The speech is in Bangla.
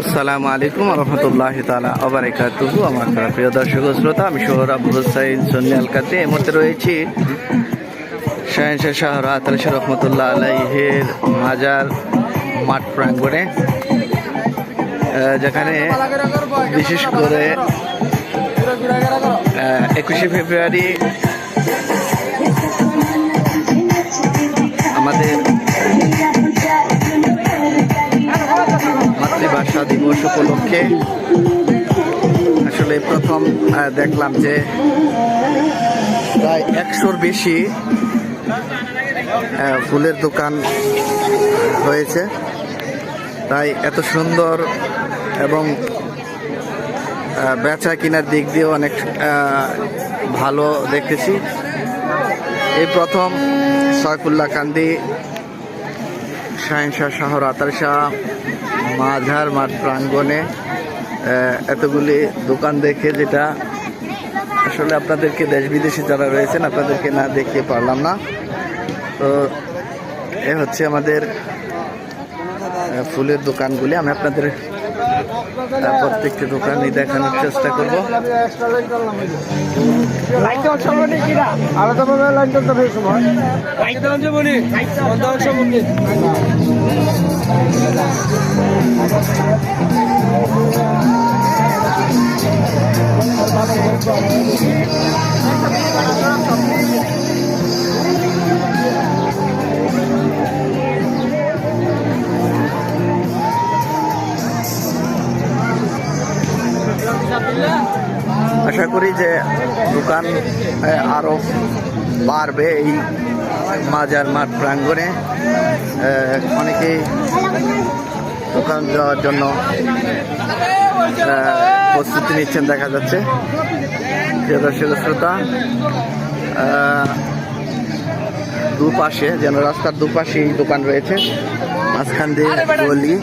আসসালামু আলাইকুম রহমতুল্লাহ তালা আবরাকাতুহু আমার প্রিয় দর্শক শ্রোতা, আমি সোহরাব হুসাইন সন্নিয়াল কাতে এর মধ্যে রয়েছি শাহেনশাহ শাহ রাত আলী শাহ রহমতুল্লাহ আলাইহের মাজার মাঠ প্রাঙ্গণে যেখানে বিশেষ করে একুশে ফেব্রুয়ারি আমাদের দিবস উপলক্ষে আসলে প্রথম দেখলাম যে প্রায় একশোর বেশি ফুলের দোকান হয়েছে। তাই এত সুন্দর এবং বেচা কেনার দিক দিয়ে অনেক ভালো দেখতেছি এই প্রথম সয়ফুল্লাহ কান্দি শাহিনশাহ শাহ আতারশাহ শাহ মাঝার মাঠ প্রাঙ্গণে এতগুলি দোকান দেখে যেটা আসলে আপনাদেরকে দেশ বিদেশে যারা রয়েছেন, আপনাদেরকে না দেখিয়ে পারলাম না। তো এ হচ্ছে আমাদের ফুলের দোকানগুলি। আমি আপনাদের প্রত্যেকটি দোকানই দেখানোর চেষ্টা করব। আলাদাভাবে লাইন আশা করি যে দোকান আহ, আরও বাড়বে এই মাজার মাঠ প্রাঙ্গণে। অনেকেই দোকান যাওয়ার জন্য প্রস্তুতি নিচ্ছেন দেখা যাচ্ছে। প্রিয় দর্শক শ্রোতা দুপাশে যেন রাস্তার দুপাশেই দোকান রয়েছে মাঝখান দিয়ে গলি।